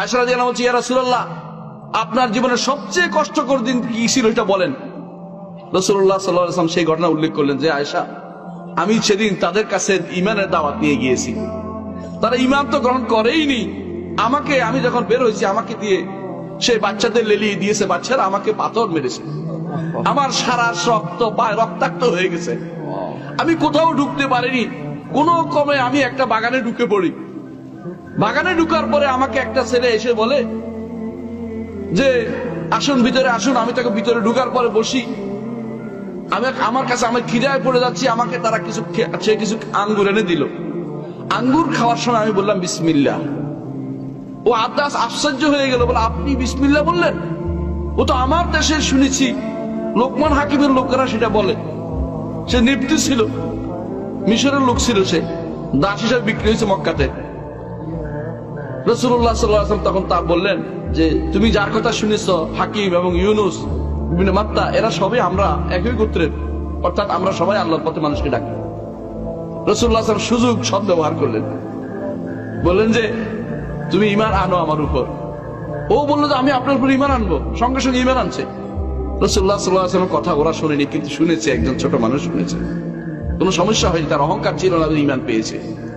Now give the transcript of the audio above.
আয়সা দিয়ে বলছি, ইয়া আপনার জীবনের সবচেয়ে কষ্টকর দিন কি ছিল এটা বলেন। রসুল্লাহ সাল্লাম সেই ঘটনা উল্লেখ করলেন যে আয়সা আমি সেদিন তাদের কাছে ইমানের দাওয়াত নিয়ে গিয়েছি। তারা ইমান তো গ্রহণ করেইনি। আমাকে, আমি যখন বের হয়েছি, আমাকে দিয়ে সে বাচ্চাদের লেলিয়ে দিয়েছে, বাচ্চারা আমাকে পাথর মেরেছে। আমার সারা রক্ত রক্তাক্ত হয়ে গেছে। আমি কোথাও ঢুকতে পারিনি। কোনো কমে আমি একটা বাগানে ঢুকে পড়ি। বাগানে ঢুকার পরে আমাকে একটা ছেলে এসে বলে যে, আসুন, ভিতরে আসুন, আমি তাকে ভিতরে ঢুকার পরে বসি। আমি আমার কাছে আমি খিদায় পড়ে যাচ্ছি, আমাকে তারা কিছু সে কিছু আঙ্গুর এনে দিল। আঙ্গুর খাওয়ার সময় আমি বললাম, বিসমিল্লা। ও আদাস আশ্চর্য হয়ে গেল, বলে, আপনি বিসমিল্লা বললেন? ও তো আমার দেশে শুনেছি, লোকমান হাকিমের লোকেরা সেটা বলে। সে নিপ্তি ছিল, মিশরের লোক ছিল সে, দাস হিসাবে বিক্রি হয়েছে মক্কাতে। রসুল্লাহ সাল্লাম তখন তা বললেন যে, তুমি যার কথা শুনেছ, হাকিম এবং ইউনুস বিভিন্ন মাত্রা এরা আমরা একই গোত্রের। অর্থাৎ আমরা সবাই আল্লাহর পথে মানুষকে ডাকি। সুযোগ সদ ব্যবহার করলেন। বললেন যে, তুমি ইমান আনো আমার উপর। ও বলল যে, আমি আপনার উপর ইমান আনব, সঙ্গে সঙ্গে ইমান আনছে। রসুল্লাহ সাল্লাহ কথা ওরা শুনেনি, কিন্তু শুনেছে, একজন ছোট মানুষ শুনেছে। কোনো সমস্যা হয়নি, তার অহংকার ছিল না ইমান পেয়েছে।